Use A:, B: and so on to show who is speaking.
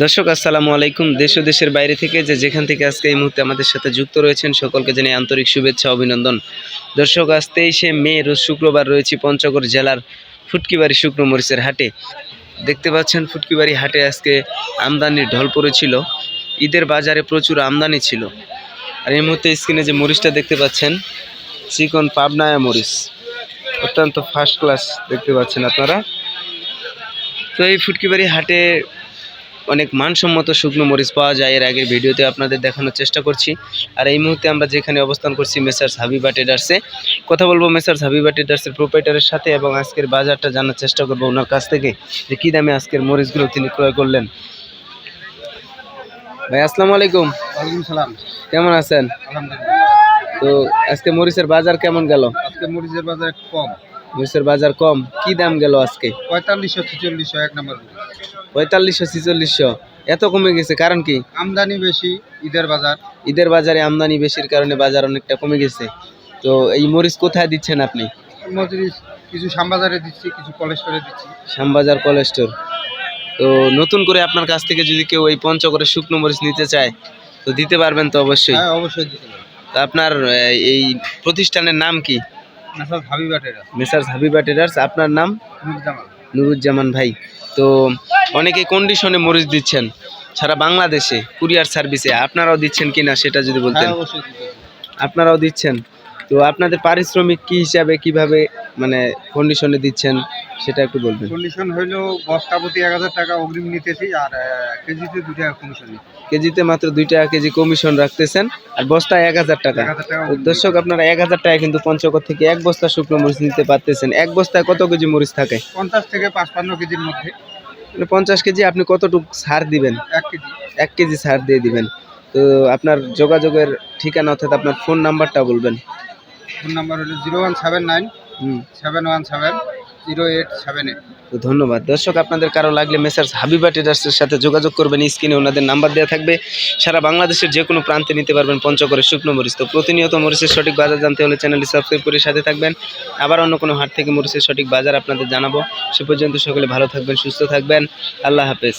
A: দর্শক, আসসালামু আলাইকুম। দেশ ও দেশের বাইরে থেকে যে যেখান থেকে আজকে এই মুহূর্তে আমাদের সাথে যুক্ত রয়েছেন, সকলকে জানিয়ে আন্তরিক শুভেচ্ছা, অভিনন্দন। দর্শক, আজ তেইশে মে, রোজ শুক্রবার রয়েছে পঞ্চগড় জেলার ফুটকিবাড়ি শুকনো মরিচের হাটে। দেখতে পাচ্ছেন, ফুটকিবাড়ি হাটে আজকে আমদানির ঢল পড়েছিল। ঈদের বাজারে প্রচুর আমদানি ছিল। আর এই মুহূর্তে স্ক্রিনে যে মরিচটা দেখতে পাচ্ছেন, চিকন পাবনায়া মরিচ। অত্যন্ত ফার্স্ট ক্লাস দেখতে পাচ্ছেন আপনারা। তো এই ফুটকিবাড়ি হাটে অনেক মানসম্মত শুকনো মরিচ পাওয়া যায়। এর আগের ভিডিওতে আপনাদের দেখানোর চেষ্টা করছি। আর এই মুহূর্তে আমরা যেখানে অবস্থান করছি মেসার্স হাবিবা ট্রেডার্সে কথা বলব মেসার্স হাবিবা ট্রেডার্সের প্রোপাইটারের সাথে এবং আজকের বাজারটা জানার চেষ্টা করব ওনার কাছ থেকে যে কী দামে আজকের মরিচগুলো তিনি ক্রয় করলেন। ভাই আসসালামু আলাইকুম।
B: ওয়ালাইকুম সালাম।
A: কেমন আছেন? তো আজকে মরিচের বাজার কেমন গেল?
B: আজকে মরিচের বাজার কম।
A: মরিচের বাজার কম। কি দাম গেল আজকে?
B: পঁয়তাল্লিশশো ছেচল্লিশশো এক নম্বর।
A: পঁয়তাল্লিশশো ছিচল্লিশশো। এত কমে গেছে কারণ কি?
B: আমদানি বেশি ঈদের বাজার।
A: ঈদের বাজারে আমদানি বেশির কারণে বাজার অনেকটা কমে গেছে। তো এই মরিচ কোথায় দিচ্ছেন আপনি?
B: মজুরি কিছু শ্যামবাজারে দিচ্ছি কিছু কলেস্টরে দিচ্ছি।
A: শ্যামবাজার কলেজ স্টোর তো নতুন করে আপনার কাছ থেকে যদি কেউ এই পঞ্চগড়ের শুকনো মরিচ নিতে চায় তো দিতে পারবেন তো অবশ্যই।
B: হ্যাঁ অবশ্যই দিতে পারি
A: তো আপনার এই প্রতিষ্ঠানের নাম কি?
B: নাসাদ হাবিবাটেরা
A: মেসার্স হাবিবা ট্রেডার্স আপনার নাম?
B: নুরজামাল
A: নুরুজ্জামান ভাই তো অনেকে কন্ডিশনে মরিচ দিচ্ছেন। সারা বাংলাদেশে কুরিয়ার সার্ভিসে আপনারাও দিচ্ছেন কি না সেটা যদি বলতেন।
B: হ্যাঁ পারি
A: আপনারাও দিচ্ছেন। তো আপনাদের পারিশ্রমিক কি হিসাবে কীভাবে মানে কন্ডিশনে দিচ্ছেন সেটা একটু বলবেন।
B: কন্ডিশন হইল বস্তা প্রতি এক হাজার টাকা অগ্রিম নিতেছি আর কেজিতে দু টাকা কমিশন
A: কেজিতে মাত্র দুই টাকা কেজি কমিশন রাখতেছেন আর বস্তায় এক হাজার টাকা। দর্শক আপনারা এক হাজার টাকা কিন্তু পঞ্চগড় থেকে এক বস্তা শুকনো মরিচ নিতে পারতেছেন। এক বস্তায় কত কেজি মরিচ থাকে?
B: পঞ্চাশ থেকে পাঁচপান্ন কেজির মধ্যে।
A: মানে পঞ্চাশ কেজি আপনি কতটুকু ছাড় দিবেন?
B: এক কেজি।
A: এক কেজি ছাড় দিয়ে দিবেন। তো আপনার যোগাযোগের ঠিকানা অর্থাৎ আপনার ফোন নাম্বারটা বলবেন।
B: ফোন নাম্বার হলো zero one seven nine
A: hmm.
B: Seven one seven zero eight seven eight.
A: তো ধন্যবাদ। দর্শক, আপনাদের কারও লাগলে মেসার্স হাবিবা ট্রেডার্সের সাথে যোগাযোগ করবেন। স্ক্রিনে ওনাদের নাম্বার দেওয়া থাকবে। সারা বাংলাদেশের যে কোনো প্রান্তে নিতে পারবেন পঞ্চগড়ের শুকনো মরিচ। তো প্রতিনিয়ত মরিচের সঠিক বাজার জানতে হলে চ্যানেলটি সাবস্ক্রাইব করে সাথে থাকবেন। আবার অন্য কোনো হাট থেকে মরিচের সঠিক বাজার আপনাদের জানাব। সে পর্যন্ত সকলে ভালো থাকবেন, সুস্থ থাকবেন। আল্লাহ হাফেজ।